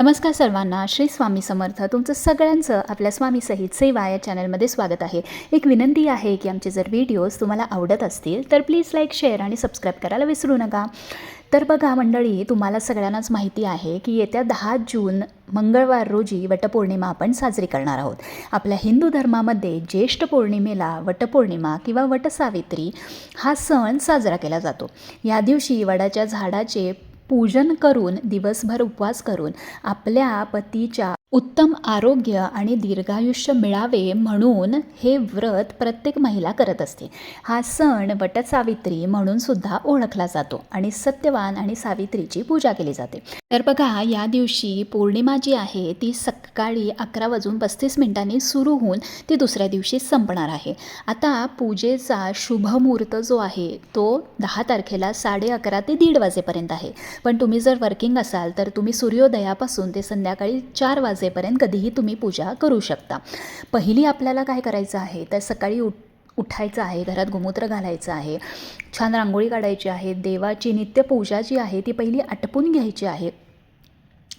नमस्कार सर्वांना श्री स्वामी समर्थ. तुमचं सगळ्यांचं आपल्या स्वामी सहित सेवा या चॅनलमध्ये स्वागत आहे. एक विनंती आहे की आमचे जर व्हिडिओज तुम्हाला आवडत असतील तर प्लीज लाईक शेअर आणि सबस्क्राईब करायला विसरू नका. तर बघा मंडळी तुम्हाला सगळ्यांनाच माहिती आहे की येत्या दहा जून मंगळवार रोजी वटपौर्णिमा आपण साजरी करणार आहोत. आपल्या हिंदू धर्मामध्ये ज्येष्ठ पौर्णिमेला वटपौर्णिमा किंवा वटसावित्री हा सण साजरा केला जातो. या दिवशी वडाच्या झाडाचे पूजन करून दिवसभर उपवास करून आपल्या पतीच्या उत्तम आरोग्य आणि दीर्घायुष्य मिळावे म्हणून हे व्रत प्रत्येक महिला करत असते. हा सण वटसावित्री म्हणून सुद्धा ओळखला जातो आणि सत्यवान आणि सावित्रीची पूजा केली जाते. तर बघा या दिवशी पौर्णिमा जी आहे ती सकाळी अकरा वाजून पस्तीस मिनिटांनी सुरू होऊन ती दुसऱ्या दिवशी संपणार आहे. आता पूजेचा शुभमुहूर्त जो आहे तो दहा तारखेला साडे अकरा ते दीड वाजेपर्यंत आहे. पण तुम्ही जर वर्किंग असाल तर तुम्ही सूर्योदयापासून ते संध्याकाळी चार वाजेपर्यंत कधीही तुम्ही पूजा करू शकता. पहिली आपल्याला काय करायचं आहे तर सकाळी उठ उठायचं आहे घरात गोमूत्र घालायचं आहे छान रांगोळी काढायची आहे देवाची नित्यपूजा जी आहे ती पहिली आटपून घ्यायची आहे.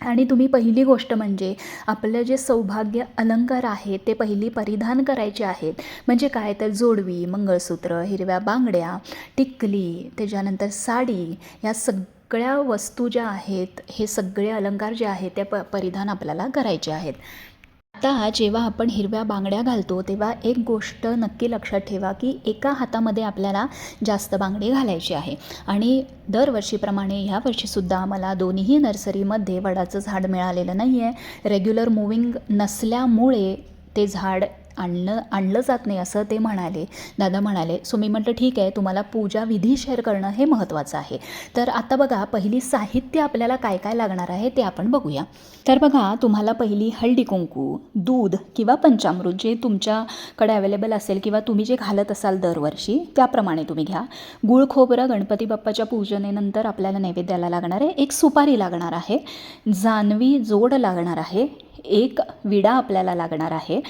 आणि तुम्ही पहिली गोष्ट म्हणजे आपलं जे सौभाग्य अलंकार आहेत ते पहिली परिधान करायचे आहेत म्हणजे काय? तर जोडवी मंगळसूत्र हिरव्या बांगड्या टिकली त्याच्यानंतर साडी या सगळ्या वस्तू ज्या आहेत हे सगळे अलंकार जे आहेत ते प परिधान आपल्याला करायचे आहेत. आता जेव्हा आपण हिरव्या बांगड्या घालतो तेव्हा एक गोष्ट नक्की लक्षात ठेवा की एका हातामध्ये आपल्याला जास्त बांगडी घालायची आहे. आणि दरवर्षीप्रमाणे ह्या वर्षीसुद्धा मला दोन्हीही नर्सरीमध्ये वडाचं झाड मिळालेलं नाही आहे रेग्युलर मुव्हिंग नसल्यामुळे ते झाड आणलं आणलं जात नाही असं ते म्हणाले. दादा म्हणाले सो मी म्हटलं ठीक आहे तुम्हाला पूजा विधी शेअर करणं हे महत्त्वाचं आहे. तर आता बघा पहिली साहित्य आपल्याला काय काय लागणार आहे ते आपण बघूया. तर बघा तुम्हाला पहिली हळदी कुंकू दूध किंवा पंचामृत जे तुमच्याकडे अवेलेबल असेल किंवा तुम्ही जे घालत असाल दरवर्षी त्याप्रमाणे तुम्ही घ्या. गुळ खोबरं गणपती बाप्पाच्या पूजनेनंतर आपल्याला नैवेद्याला लागणार आहे एक सुपारी लागणार आहे जानवी जोड लागणार आहे एक विडा आपल्याला लागणार आहे.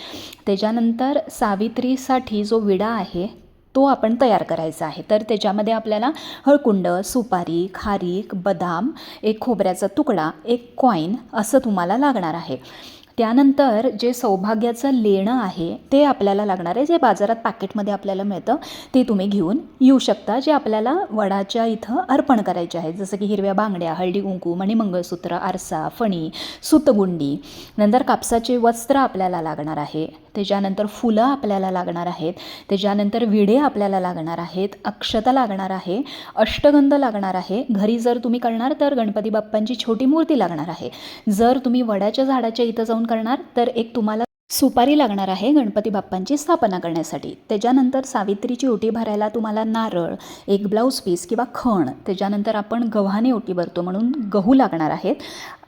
त्याच्यानंतर सावित्रीसाठी जो विडा आहे तो आपण तयार करायचा आहे. तर त्याच्यामध्ये आपल्याला हळकुंड सुपारी खारीक बदाम एक खोबऱ्याचा तुकडा एक कॉईन असं तुम्हाला लागणार आहे. त्यानंतर जे सौभाग्याचं लेणं आहे ते आपल्याला लागणार आहे. जे बाजारात पॅकेटमध्ये आपल्याला मिळतं ते तुम्ही घेऊन येऊ शकता. जे आपल्याला वडाच्या इथं अर्पण करायचे आहेत जसं की हिरव्या बांगड्या हळदी कुंकू मणिमंगळसूत्र आरसा फणी सुतगुंडी. नंतर कापसाचे वस्त्र आपल्याला लागणार आहे. त्याच्यानंतर फुलं आपल्याला लागणार आहेत. त्याच्यानंतर विडे आपल्याला लागणार आहेत. अक्षता लागणार आहे. अष्टगंध लागणार आहे. घरी जर तुम्ही करणार तर गणपती बाप्पांची छोटी मूर्ती लागणार आहे. जर तुम्ही वडाच्या झाडाच्या इथं जाऊन करणार तर एक तुम्हाला सुपारी लागणार आहे गणपती बाप्पांची स्थापना करण्यासाठी. त्याच्यानंतर सावित्रीची ओटी भरायला तुम्हाला नारळ एक ब्लाऊज पीस किंवा खण त्याच्यानंतर आपण गव्हाने ओटी भरतो म्हणून गहू लागणार आहेत.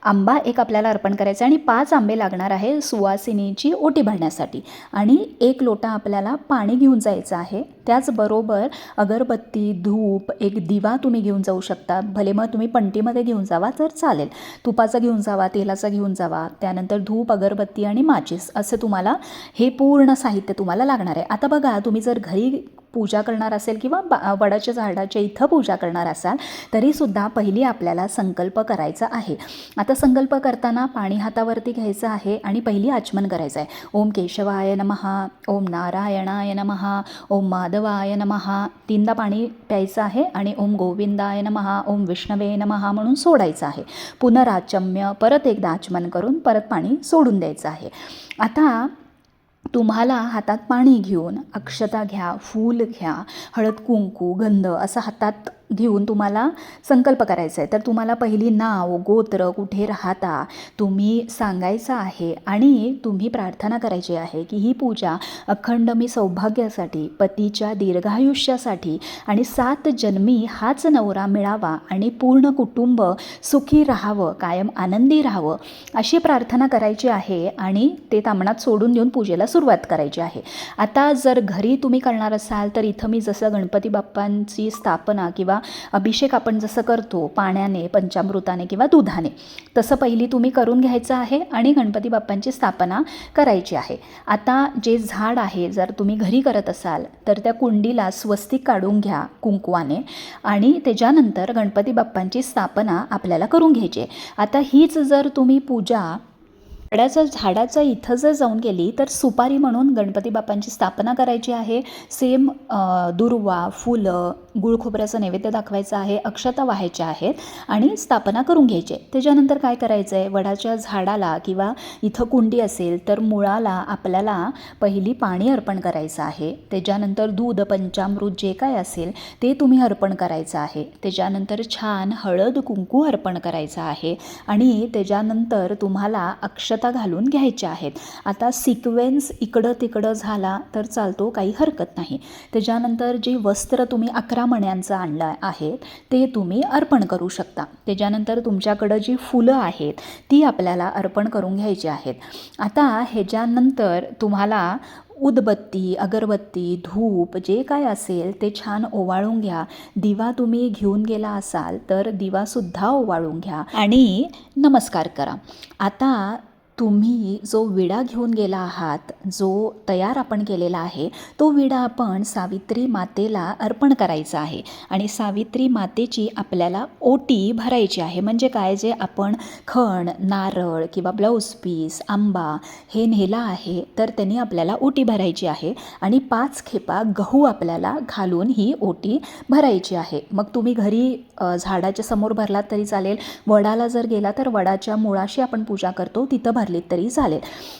आंबा एक आपल्याला अर्पण करायचा आणि पाच आंबे लागणार आहे सुवासिनीची ओटी भरण्यासाठी. आणि एक लोटा आपल्याला पाणी घेऊन जायचं आहे. त्याचबरोबर अगरबत्ती धूप एक दिवा तुम्ही घेऊन जाऊ शकता. भले मग तुम्ही पंटीमध्ये घेऊन जावा तर चालेल. तुपाचा घेऊन जावा तेलाचा घेऊन जावा. त्यानंतर धूप अगरबत्ती आणि माचीस असं तुम्हाला हे पूर्ण साहित्य तुम्हाला लागणार आहे. आता बघा तुम्ही जर घरी पूजा करणार असेल किंवा बा वडाच्या झाडाच्या इथं पूजा करणार असाल तरीसुद्धा पहिली आपल्याला संकल्प करायचा आहे. आता संकल्प करताना पाणी हातावरती घ्यायचं आहे आणि पहिली आचमन करायचं आहे. ओम केशवाय नमहा ओम नारायणाय नमहा ओम माधवाय नमहा तीनदा पाणी प्यायचं आहे आणि ओम गोविंदाय नमहा ओम विष्णवे नमहा म्हणून सोडायचं आहे. पुनराचम्य परत एकदा आचमन करून परत पाणी सोडून द्यायचं आहे. आता तुम्हाला हातात पाणी घेऊन अक्षता घ्या फूल घ्या हळद कुंकू गंध असं हातात घेऊन तुम्हाला संकल्प करायचा आहे. तर तुम्हाला पहिली नाव गोत्र कुठे राहता तुम्ही सांगायचं आहे आणि तुम्ही प्रार्थना करायची आहे की ही पूजा अखंड मी सौभाग्यासाठी पतीच्या दीर्घायुष्यासाठी आणि सात जन्मी हाच नवरा मिळावा आणि पूर्ण कुटुंब सुखी राहावं कायम आनंदी राहावं अशी प्रार्थना करायची आहे आणि ते तामणात सोडून देऊन पूजेला सुरुवात करायची आहे. आता जर घरी तुम्ही करणार असाल तर इथं मी जसं गणपती बाप्पांची स्थापना किंवा अभिषेक आपण जसं करतो पाण्याने पंचामृताने किंवा दुधाने तसं पहिली तुम्ही करून घ्यायचं आहे आणि गणपती बाप्पांची स्थापना करायची आहे. आता जे झाड आहे जर तुम्ही घरी करत असाल तर त्या कुंडीला स्वस्तिक काढून घ्या कुंकवाने आणि त्याच्यानंतर गणपती बाप्पांची स्थापना आपल्याला करून घ्यायची आहे. आता हीच जर तुम्ही पूजा वडाचं झाडाचं इथं जर जाऊन गेली तर सुपारी म्हणून गणपती बाप्पांची स्थापना करायची आहे. सेम दुर्वा फुलं गुळ खोबऱ्याचं नैवेद्य दाखवायचं आहे अक्षता व्हायच्या आहेत आणि स्थापना करून घ्यायची आहे. त्याच्यानंतर काय करायचं आहे वडाच्या झाडाला किंवा इथं कुंडी असेल तर मुळाला आपल्याला पहिली पाणी अर्पण करायचं आहे. त्याच्यानंतर दूध पंचामृत जे काय असेल ते तुम्ही अर्पण करायचं आहे. त्याच्यानंतर छान हळद कुंकू अर्पण करायचं आहे. आणि त्याच्यानंतर तुम्हाला अक्षत घालून घ्यायच्या आहेत. आता सिक्वेन्स इकडं तिकडं झाला तर चालतो काही हरकत नाही. त्याच्यानंतर जे वस्त्र तुम्ही अकरा मण्यांचं आणलं आहे ते तुम्ही अर्पण करू शकता. त्याच्यानंतर तुमच्याकडं जी फुलं आहेत ती आपल्याला अर्पण करून घ्यायची आहेत. आता ह्याच्यानंतर तुम्हाला उदबत्ती अगरबत्ती धूप जे काय असेल ते छान ओवाळून घ्या. दिवा तुम्ही घेऊन गेला असाल तर दिवासुद्धा ओवाळून घ्या आणि नमस्कार करा. आता तुम्ही जो विडा घेऊन गेला आहात जो तयार आपण केलेला आहे तो विडा आपण सावित्री मातेला अर्पण करायचा आहे. आणि सावित्री मातेची आपल्याला ओटी भरायची आहे. म्हणजे काय? जे आपण खण नारळ किंवा ब्लाऊज पीस आंबा हे नेला आहे तर त्यांनी आपल्याला ओटी भरायची आहे. आणि पाच खेपा गहू आपल्याला घालून ही ओटी भरायची आहे. मग तुम्ही घरी झाडाच्या समोर भरलात तरी चालेल. वडाला जर गेला तर वडाच्या मुळाशी आपण पूजा करतो तिथं मारली तरी चालेल.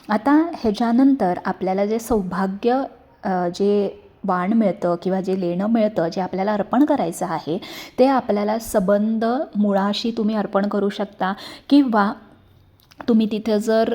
आता ह्याच्यानंतर आपल्याला जे सौभाग्य जे वाण मिळतं किंवा जे लेणं मिळतं जे आपल्याला अर्पण करायचं आहे ते आपल्याला सबंध मुळाशी तुम्ही अर्पण करू शकता किंवा तुम्ही तिथे जर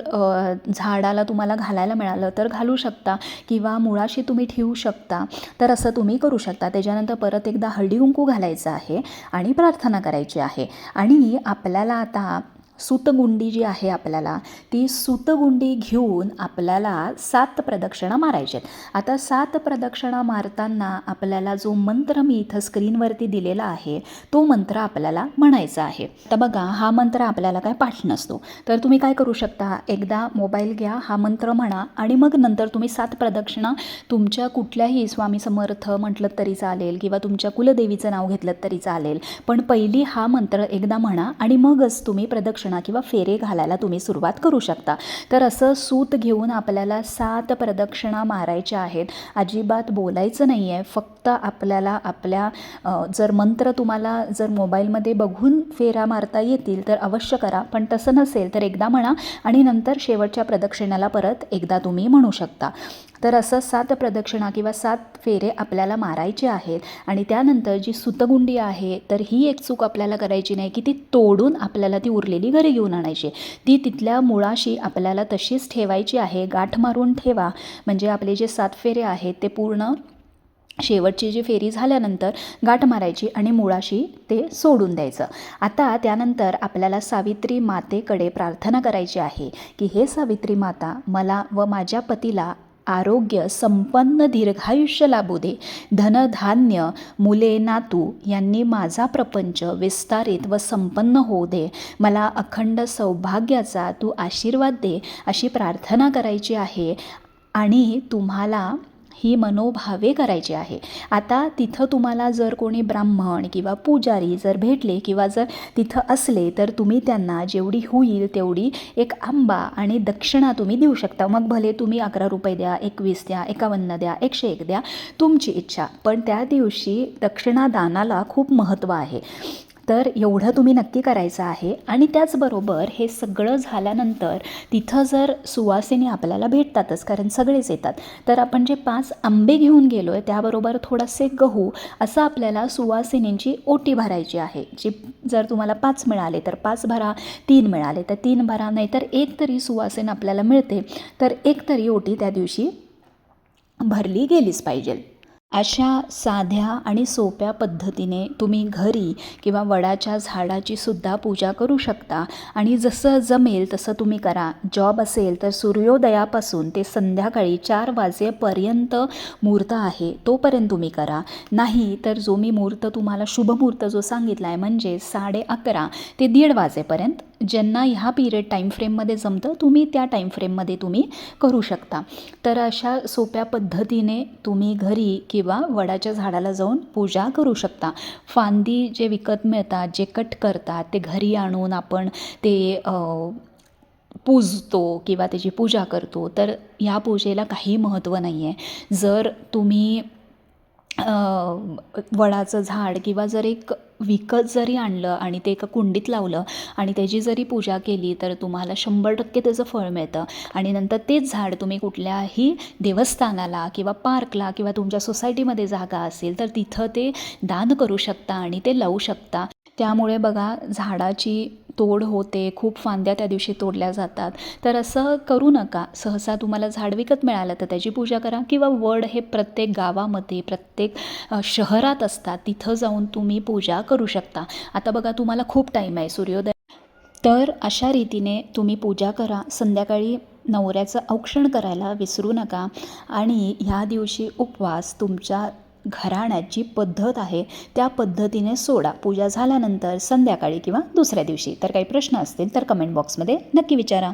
झाडाला तुम्हाला घालायला मिळालं तर घालू शकता किंवा मुळाशी तुम्ही ठेवू शकता. तर असं तुम्ही करू शकता. त्याच्यानंतर परत एकदा हळदी कुंकू घालायचं आहे आणि प्रार्थना करायची आहे. आणि आपल्याला आता सुतगुंडी जी आहे आपल्याला ती सुतगुंडी घेऊन आपल्याला सात प्रदक्षिणा मारायच्या आहेत आता सात प्रदक्षिणा मारताना आपल्याला जो मंत्र मी इथं स्क्रीनवरती दिलेला आहे तो मंत्र आपल्याला म्हणायचा आहे. आता बघा हा मंत्र आपल्याला काय पाठ नसतो. तर तुम्ही काय करू शकता? एकदा मोबाईल घ्या हा मंत्र म्हणा आणि मग नंतर तुम्ही सात प्रदक्षिणा तुमच्या कुठल्याही स्वामी समर्थ म्हटलं तरी चालेल किंवा तुमच्या कुलदेवीचं नाव घेतलं तरी चालेल. पण पहिली हा मंत्र एकदा म्हणा आणि मगच तुम्ही प्रदक्षिणा किंवा फेरे घालायला तुम्ही सुरुवात करू शकता. तर असं सूत घेऊन आपल्याला सात प्रदक्षिणा मारायच्या आहेत. अजिबात बोलायचं नाही आहे फक्त आपल्याला आपल्या जर मंत्र तुम्हाला जर मोबाईलमध्ये बघून फेरा मारता येतील तर अवश्य करा. पण तसं नसेल तर एकदा म्हणा आणि नंतर शेवटच्या प्रदक्षिणाला परत एकदा तुम्ही म्हणू शकता. तर असं सात प्रदक्षिणा किंवा सात फेरे आपल्याला मारायचे आहेत. आणि त्यानंतर जी सुतगुंडी आहे तर ही एक चूक आपल्याला करायची नाही की ती तोडून आपल्याला ती उरलेली घरी घेऊन आणायची. ती तिथल्या मुळाशी आपल्याला तशीच ठेवायची आहे. गाठ मारून ठेवा. म्हणजे आपले जे सात फेरे आहेत ते पूर्ण शेवटची जी फेरी झाल्यानंतर गाठ मारायची आणि मुळाशी ते सोडून द्यायचं. आता त्यानंतर आपल्याला सावित्री मातेकडे प्रार्थना करायची आहे की हे सावित्री माता मला व माझ्या पतीला आरोग्य संपन्न दीर्घायुष्य लाभू दे धनधान्य मुले नातू यांनी माझा प्रपंच विस्तारित व संपन्न होऊ दे. मला अखंड सौभाग्याचा तू आशीर्वाद दे अशी प्रार्थना करायची आहे. आणि तुम्हाला ही मनोभावे करायची आहे. आता तिथं तुम्हाला जर कोणी ब्राह्मण किंवा पुजारी जर भेटले किंवा जर तिथं असले तर तुम्ही त्यांना जेवढी होईल तेवढी एक आंबा आणि दक्षिणा तुम्ही देऊ शकता. मग भले तुम्ही अकरा रुपये द्या एकवीस द्या एकावन्न द्या एकशे एक द्या तुमची इच्छा. पण त्या दिवशी दक्षिणादानाला खूप महत्त्व आहे. तर एवढं तुम्ही नक्की करायचं आहे. आणि त्याचबरोबर हे सगळं झाल्यानंतर तिथं जर सुवासिनी आपल्याला भेटतातच कारण सगळेच येतात. तर आपण जे पाच आंबे घेऊन गेलो आहे त्याबरोबर थोडासे गहू असं आपल्याला सुवासिनींची ओटी भरायची आहे. जी जर तुम्हाला पाच मिळाले तर पाच भरा तीन मिळाले तर तीन भरा नाहीतर एक तरी सुवासिन आपल्याला मिळते. तर एक तरी ओटी त्या दिवशी भरली गेलीच पाहिजे. अशा साध्या आणि सोप्या पद्धतीने तुम्ही घरी किंवा वडाच्या झाडाची सुद्धा पूजा करू शकता. आणि जसं जमेल तसं तुम्ही करा. जॉब असेल तर सूर्योदयापासून ते संध्याकाळी चार वाजेपर्यंत मुहूर्त आहे तोपर्यंत तुम्ही करा. नाही तर जो मी मुहूर्त तुम्हाला शुभ मुहूर्त जो सांगितला आहे म्हणजे साडे अकरा ते दीड वाजेपर्यंत ज्यांना ह्या पिरियड टाईम फ्रेममध्ये जमतं तुम्ही त्या टाईम फ्रेममध्ये तुम्ही करू शकता. तर अशा सोप्या पद्धतीने तुम्ही घरी किंवा वडाच्या झाडाला जाऊन पूजा करू शकता. फांदी जे विकत मिळतात जे कट करतात ते घरी आणून आपण ते पूजतो किंवा त्याची पूजा करतो तर ह्या पूजेला काही महत्त्व नाही आहे जर तुम्ही वडाचं झाड किंवा जर एक विकत जरी आणलं आणि ते एका कुंडीत लावलं आणि त्याची जरी पूजा केली तर तुम्हाला शंभर टक्के त्याचं फळ मिळतं. आणि नंतर तेच झाड तुम्ही कुठल्याही देवस्थानाला किंवा पार्कला किंवा तुमच्या सोसायटीमध्ये जागा असेल तर तिथं ते दान करू शकता आणि ते लावू शकता. त्यामुळे बघा झाडाची तोड होते खूप फांद्या त्या दिवशी तोडल्या जातात. तर असं करू नका. सहसा तुम्हाला झाड विकत मिळालं तर त्याची पूजा करा किंवा वड हे प्रत्येक गावामध्ये प्रत्येक शहरात असतात तिथं जाऊन तुम्ही पूजा करू शकता. आता बघा तुम्हाला खूप टाईम आहे सूर्योदय. तर अशा रीतीने तुम्ही पूजा करा. संध्याकाळी नवऱ्याचं औक्षण करायला विसरू नका. आणि ह्या दिवशी उपवास तुमच्या घराण्यात जी पद्धत आहे त्या पद्धतीने सोडा. पूजा झाल्यानंतर संध्याकाळी किंवा दुसऱ्या दिवशी. तर काही प्रश्न असतील तर कमेंट बॉक्समध्ये नक्की विचारा.